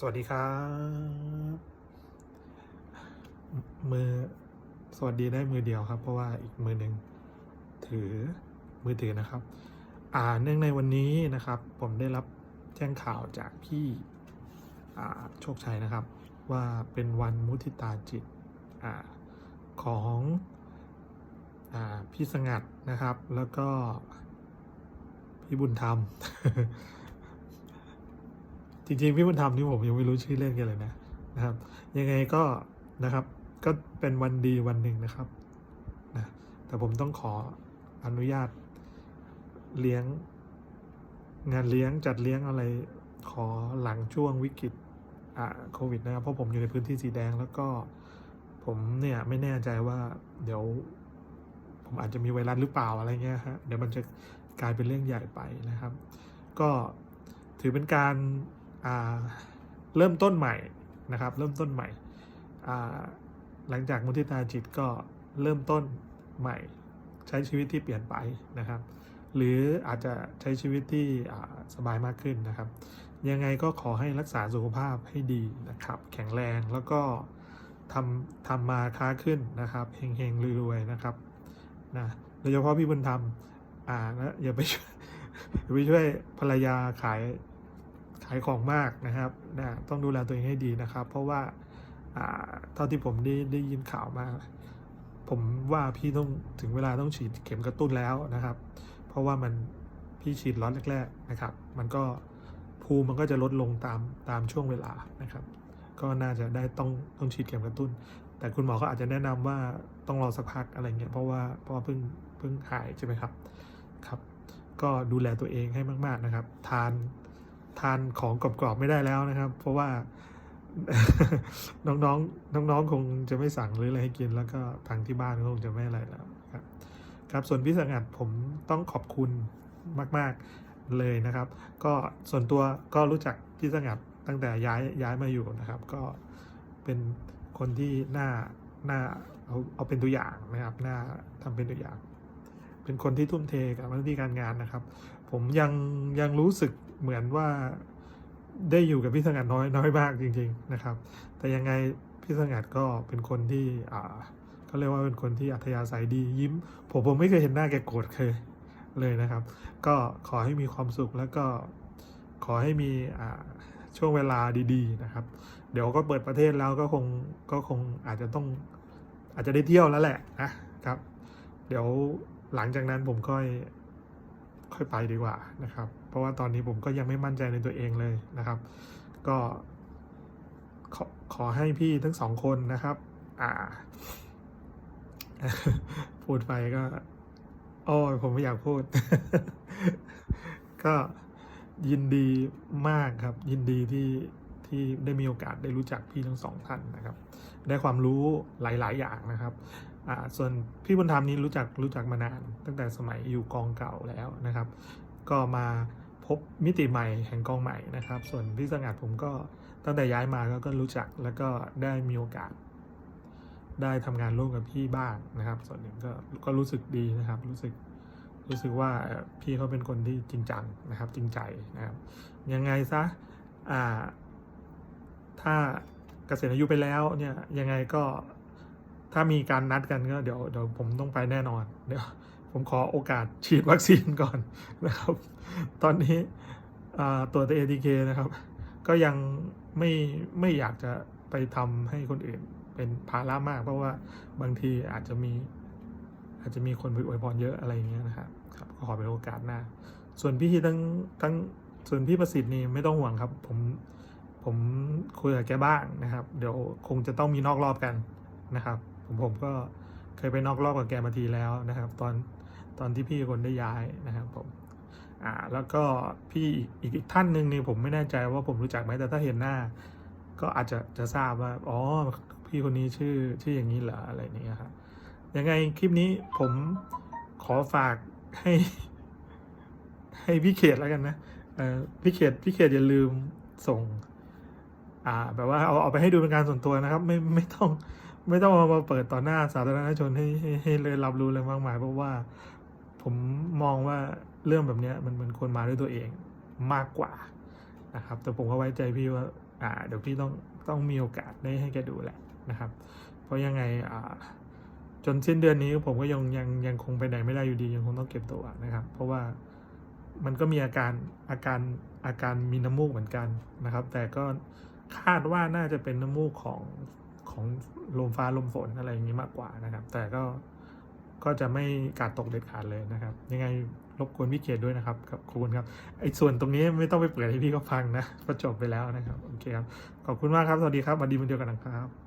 สวัสดีครับ มือสวัสดีได้มือเดียวครับ เพราะว่าอีกมือหนึ่งถือมือถือนะครับ อ่าเนื่องในวันนี้นะครับ ผมได้รับแจ้งข่าวจากพี่อ่าโชคชัยนะครับ ว่าเป็นวันมุทิตาจิตอาของอาพี่สงัดนะครับ แล้วก็พี่บุญธรรม จริงๆพี่บุญธรรมนี่ผมยังไม่รู้ชื่อเล่นกันเลยนะนะครับ ยังไงก็นะครับ ก็เป็นวันดีวันหนึ่งนะครับนะแต่ผมต้องขออนุญาตเลี้ยง งานเลี้ยงจัดเลี้ยงอะไรขอหลังช่วงวิกฤตอ่าโควิดนะครับ เพราะผมอยู่ในพื้นที่สีแดงแล้วก็ผมเนี่ยไม่แน่ใจว่าเดี๋ยว ผมอาจจะมีไวรัสหรือเปล่าอะไรเงี้ยฮะเดี๋ยวมันจะกลายเป็นเรื่องใหญ่ไปนะครับ ก็ถือเป็นการ เริ่มต้นใหม่นะครับ เริ่มต้นใหม่ หลังจากมุทิตาจิตก็เริ่มต้นใหม่ ใช้ชีวิตที่เปลี่ยนไปนะครับ หรืออาจจะใช้ชีวิตที่สบายมากขึ้นนะครับ ยังไงก็ขอให้รักษาสุขภาพให้ดีนะครับ แข็งแรงแล้วก็ทำทำมาค้าขึ้นนะครับเฮงๆรวยๆนะครับนะโดยเฉพาะพี่บุญธรรมอ่าอย่าไปช่วยอย่าไปช่วยภรรยาขาย ขายของมากนะครับนะต้องดูแลตัวเองให้ดีนะครับ เพราะว่าเท่าที่ผมได้ได้ยินข่าวมา ผมว่าพี่ต้องถึงเวลาต้องฉีดเข็มกระตุ้นแล้วนะครับ เพราะว่ามันพี่ฉีดล็อตแรก ๆนะครับ มันก็ภูมิมันก็จะลดลงตามตามช่วงเวลานะครับ ก็น่าจะได้ต้องต้องฉีดเข็มกระตุ้น แต่คุณหมอก็อาจจะแนะนำว่าต้องรอสักพักอะไรเงี้ยเพราะว่าเพราะว่าเพิ่งเพิ่งหายใช่ไหมครับครับ ก็ดูแลตัวเองให้มาก ๆนะครับ ทาน ทานของกรอบๆไม่ได้แล้วนะครับ เพราะว่าน้องๆน้องๆคงจะไม่สั่งหรืออะไรให้กิน แล้วก็ทางที่บ้านก็คงจะไม่อะไรแล้วครับครับส่วนพี่สงัดผมต้องขอบคุณมาก ๆเลยนะครับ ก็ส่วนตัวก็รู้จักพี่สงัดตั้งแต่ย้ายย้ายมาอยู่นะครับ ก็เป็นคนที่น่าน่าเอาเอาเป็นตัวอย่างนะครับน่าทำเป็นตัวอย่าง เป็นคนที่ทุ่มเทกับหน้าที่การงานนะครับ ผมยังยังรู้สึกเหมือนว่าได้อยู่กับพี่สงัดน้อยน้อยมากจริง ๆนะครับ แต่ยังไงพี่สงัดก็เป็นคนที่อ่าเขาเรียกว่าเป็นคนที่อัธยาศัยดียิ้ม ผมผมไม่เคยเห็นหน้าแกโกรธเคยเลยนะครับ ก็ขอให้มีความสุขแล้วก็ขอให้มีอ่าช่วงเวลาดีๆนะครับ เดี๋ยวก็เปิดประเทศแล้วก็คงก็คงอาจจะต้องอาจจะได้เที่ยวแล้วแหละนะครับ เดี๋ยว หลังจากนั้นผมค่อยค่อยไปดีกว่านะครับ เพราะว่าตอนนี้ผมก็ยังไม่มั่นใจในตัวเองเลยนะครับ ก็ขอขอให้พี่ทั้งสองคนนะครับ อ่า พูดไปก็โอ้ยผมไม่อยากพูด ก็ยินดีมากครับ ยินดีที่ที่ได้มีโอกาสได้รู้จักพี่ทั้งสองท่านนะครับ ได้ความรู้หลาย ๆ อย่างนะครับ อ่าส่วนพี่บุญธรรมนี้รู้จักรู้จักมานานตั้งแต่สมัยอยู่กองเก่าแล้วนะครับ ก็มาพบมิติใหม่แห่งกองใหม่นะครับ ส่วนพี่สงัดผมก็ตั้งแต่ย้ายมาก็ก็รู้จักแล้วก็ได้มีโอกาส ได้ทำงานร่วมกับพี่บ้างนะครับ ส่วนหนึ่งก็ก็รู้สึกดีนะครับ รู้สึกรู้สึกว่าพี่เขาเป็นคนที่จริงจังนะครับ จริงใจนะครับ ยังไงซะอ่าถ้าเกษียณอายุไปแล้วเนี่ยยังไงก็ ถ้ามีการนัดกันก็เดี๋ยวเดี๋ยวผมต้องไปแน่นอนเดี๋ยวผมขอโอกาสฉีดวัคซีนก่อนนะครับ ตอนนี้ตัวเอทีเคนะครับ ก็ยังไม่ไม่อยากจะไปทำให้คนอื่นเป็นภาระมาก เพราะว่าบางทีอาจจะมีอาจจะมีคนไปอวยพรเยอะอะไรอย่างเงี้ยนะครับครับขอเป็นโอกาสหน้า ส่วนพี่ทั้งทั้งส่วนพี่ประสิทธิ์นี่ไม่ต้องห่วงครับ ผมผมคุยกับแกบ้างนะครับ เดี๋ยวคงจะต้องมีนอกรอบกันนะครับ ผมผมก็เคยไปนอกรอบกับแกมาทีแล้วนะครับ ตอนตอนที่พี่คนได้ย้ายนะครับผมอ่าแล้วก็พี่อีกอีกท่านหนึ่งนี่ผมไม่แน่ใจว่าผมรู้จักไหมแต่ถ้าเห็นหน้า ก็อาจจะจะทราบว่าอ๋อพี่คนนี้ชื่อชื่ออย่างนี้เหรออะไรอย่างเงี้ครับยังไงคลิปนี้ผมขอฝากให้ ให้พี่เขตแล้วกันนะเออพี่เขตพี่เขตอย่าลืมส่ง อ่าแบบว่าเอาเอาไปให้ดูเป็นการส่วนตัวนะครับ ไม่ไม่ต้อง ไม่ต้องเอามาเปิดต่อหน้าสาธารณชนให้ให้ให้เลยรับรู้เลยมากมาย เพราะว่าผมมองว่าเรื่องแบบนี้มันมันควรมาด้วยตัวเองมากกว่านะครับ แต่ผมก็ไว้ใจพี่ว่าอ่าเดี๋ยวพี่ต้องต้องมีโอกาสได้ให้แกดูแหละนะครับ เพราะยังไงอ่าจนสิ้นเดือนนี้ผมก็ยังยังยังคงไปไหนไม่ได้อยู่ดียังคงต้องเก็บตัวนะครับ เพราะว่ามันก็มีอาการอาการอาการมีน้ำมูกเหมือนกันนะครับ แต่ก็คาดว่าน่าจะเป็นน้ำมูกของ ของลมฟ้าลมฝนอะไรอย่างนี้มากกว่านะครับ แต่ก็ก็จะไม่กาดตกเด็ดขาดเลยนะครับ ยังไงรบกวนพี่เกียด้วยนะครับขอบคุณครับไอ้ส่วนตรงนี้ไม่ต้องไปเปิดให้พี่เขาฟังนะก็จบไปแล้วนะครับโอเคครับขอบคุณมากครับสวัสดีครับวันดีวันเดียวกันนะครับ